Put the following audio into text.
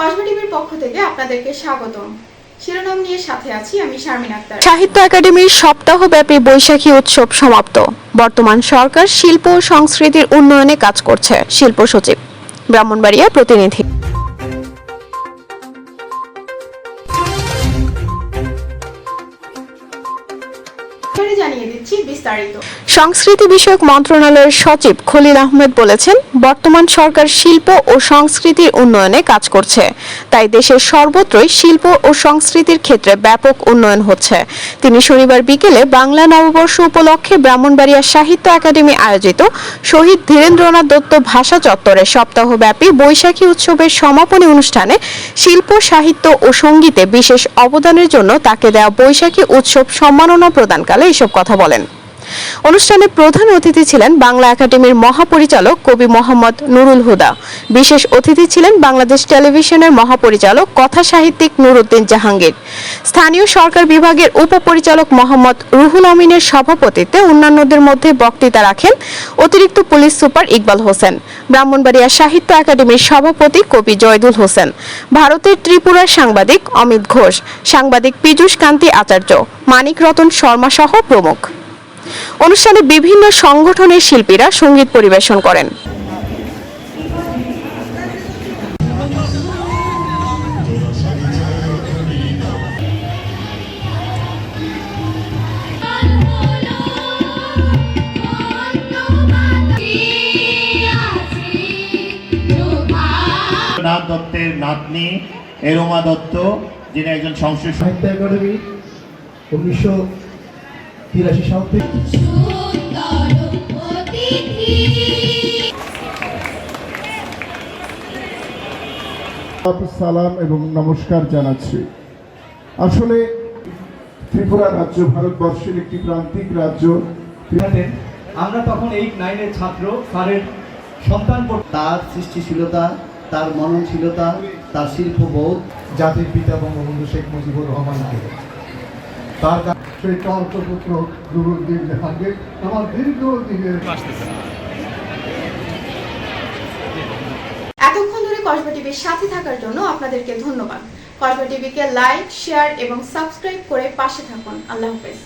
কসবা টিভির পক্ষ থেকে আপনাদেরকে স্বাগতম। শিরোনাম নিয়ে সাথে আছি আমি শারমিন আক্তার। সাহিত্য একাডেমির সপ্তাহব্যাপী বৈশাখী উৎসব সমাপ্ত। বর্তমান সরকার শিল্প ও সংস্কৃতির উন্নয়নে কাজ করছে শিল্প সচিব ব্রাহ্মণবাড়িয়া প্রতিনিধি। জানিয়ে দিচ্ছি বিস্তারিত। সংস্কৃতি বিষয়ক মন্ত্রণালয়ের সচিব খলিল আহমেদ বলেছেন, বর্তমান সরকার শিল্প ও সংস্কৃতির উন্নয়নে কাজ করছে। তাই দেশের সর্বত্রই শিল্প ও সংস্কৃতির ক্ষেত্রে ব্যাপক উন্নয়ন হচ্ছে। তিনি শনিবার বিকেলে বাংলা নববর্ষ উপলক্ষে ব্রাহ্মণবাড়িয়া সাহিত্য একাডেমি আয়োজিত শহীদ ধীরেন্দ্রনাথ দত্ত ভাষা চত্বরে সপ্তাহব্যাপী বৈশাখী উৎসবের সমাপনী অনুষ্ঠানে শিল্প, সাহিত্য ও সঙ্গীতে বিশেষ অবদানের জন্য তাকে দেওয়া বৈশাখী উৎসব সম্মাননা প্রদানকালে এসব কথা বলেন। অনুষ্ঠানে প্রধান অতিথি ছিলেন বাংলা একাডেমির মহাপরিচালক কবি মোহাম্মদ নুরুল হুদা। বিশেষ অতিথি ছিলেন বাংলাদেশ টেলিভিশনের মহাপরিচালক, কথা সাহিত্যিক নুরুদ্দিন জাহাঙ্গীর। স্থানীয় সরকার বিভাগের উপপরিচালক মোহাম্মদ রুহুল আমিনের সভাপতিত্বে অন্যান্যদের মধ্যে বক্তৃতা রাখেন অতিরিক্ত পুলিশ সুপার ইকবাল হোসেন, ব্রাহ্মণবাড়িয়া সাহিত্য একাডেমির সভাপতি কবি জয়দুল হোসেন, ভারতের ত্রিপুরার সাংবাদিক অমিত ঘোষ, সাংবাদিক পীযূষ কান্তি আচার্য, মানিক রতন শর্মা সহ প্রমুখ। অনুষ্ঠানে বিভিন্ন সংগঠনের শিল্পীরা সংগীত পরিবেশন করেন। নাথ দত্তের নাতনি এরোমা দত্ত যিনি একজন সংশ্লিষ্ট সাহিত্য একাডেমি উনিশশো তিরাশি সাল থেকে সালাম এবং নমস্কার জানাচ্ছি। আসলে ত্রিপুরা রাজ্য ভারতবর্ষের একটি প্রান্তিক রাজ্য। আমরা তখন এইট নাইনের ছাত্র স্যারের সন্তান পর- তার সৃষ্টিশীলতা তার মননশীলতা তার শিল্পবোধ। জাতির পিতা বঙ্গবন্ধু শেখ মুজিবুর রহমানকে। তার সেই চর্চপুত্র দুরুদ্দিন জাহাঙ্গীর আমার দীর্ঘ দিনের এতক্ষণ ধরে কসবা টিভির সাথে থাকার জন্য আপনাদেরকে ধন্যবাদ। কসবা টিভিকে লাইক, শেয়ার এবং সাবস্ক্রাইব করে পাশে থাকুন। আল্লাহ হাফেজ।